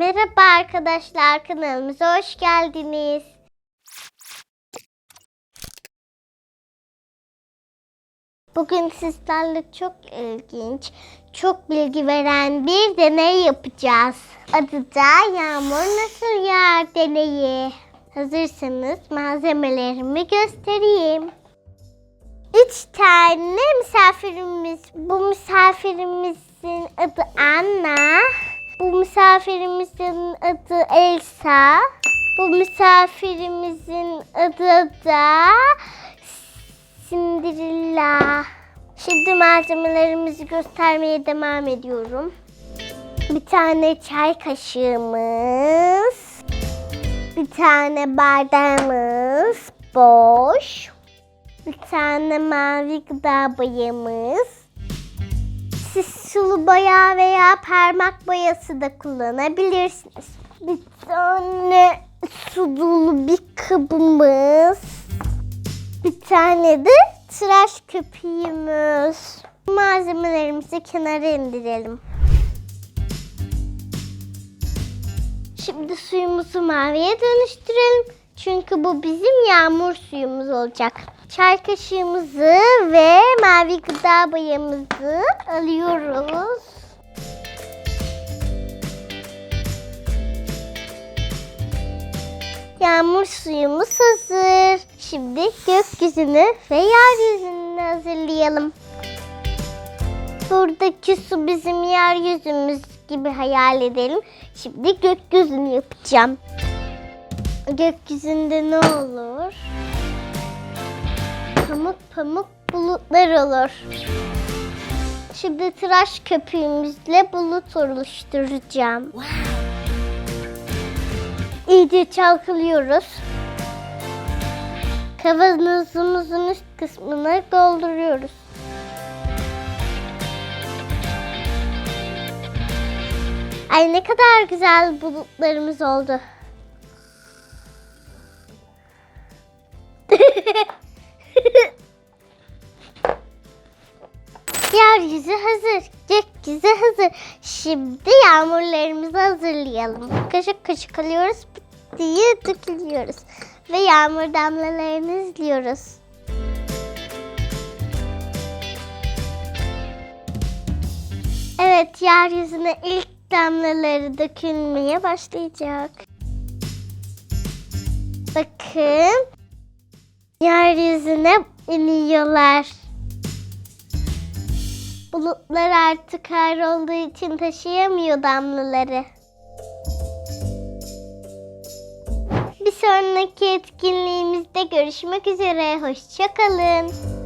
Merhaba arkadaşlar kanalımıza hoş geldiniz. Bugün sizlerle çok ilginç, çok bilgi veren bir deney yapacağız. Adı da Yağmur Nasıl Yağar deneyi. Hazırsanız malzemelerimi göstereyim. Üç tane misafirimiz. Bu misafirimizin adı Anna. Bu misafirimizin adı Elsa. Bu misafirimizin adı da Cinderella. Şimdi malzemelerimizi göstermeye devam ediyorum. Bir tane çay kaşığımız. Bir tane bardağımız boş. Bir tane mavi gıda boyamız. Siz sulu boya veya parmak boyası da kullanabilirsiniz. Bir tane su dolu bir kabımız. Bir tane de tıraş köpüğümüz. Malzemelerimizi kenara indirelim. Şimdi suyumuzu maviye dönüştürelim. Çünkü bu bizim yağmur suyumuz olacak. Çay kaşığımızı ve mavi gıda boyamızı alıyoruz. Yağmur suyumuz hazır. Şimdi gökyüzünü ve yeryüzünü hazırlayalım. Buradaki su bizim yeryüzümüz gibi hayal edelim. Şimdi gökyüzünü yapacağım. Gökyüzünde ne olur? Pamuk pamuk bulutlar olur. Şimdi tıraş köpüğümüzle bulut oluşturacağım. İyice çalkalıyoruz. Kavanozumuzun üst kısmını dolduruyoruz. Ay ne kadar güzel bulutlarımız oldu. Yeryüzü hazır, gökyüzü hazır. Şimdi yağmurlarımızı hazırlayalım. Kaşık kaşık alıyoruz, diye dökülüyoruz. Ve yağmur damlalarını izliyoruz. Evet, yeryüzüne ilk damlaları dökülmeye başlayacak. Bakın, yeryüzüne iniyorlar. Bulutlar artık kar olduğu için taşıyamıyor damlaları. Bir sonraki etkinliğimizde görüşmek üzere. Hoşçakalın.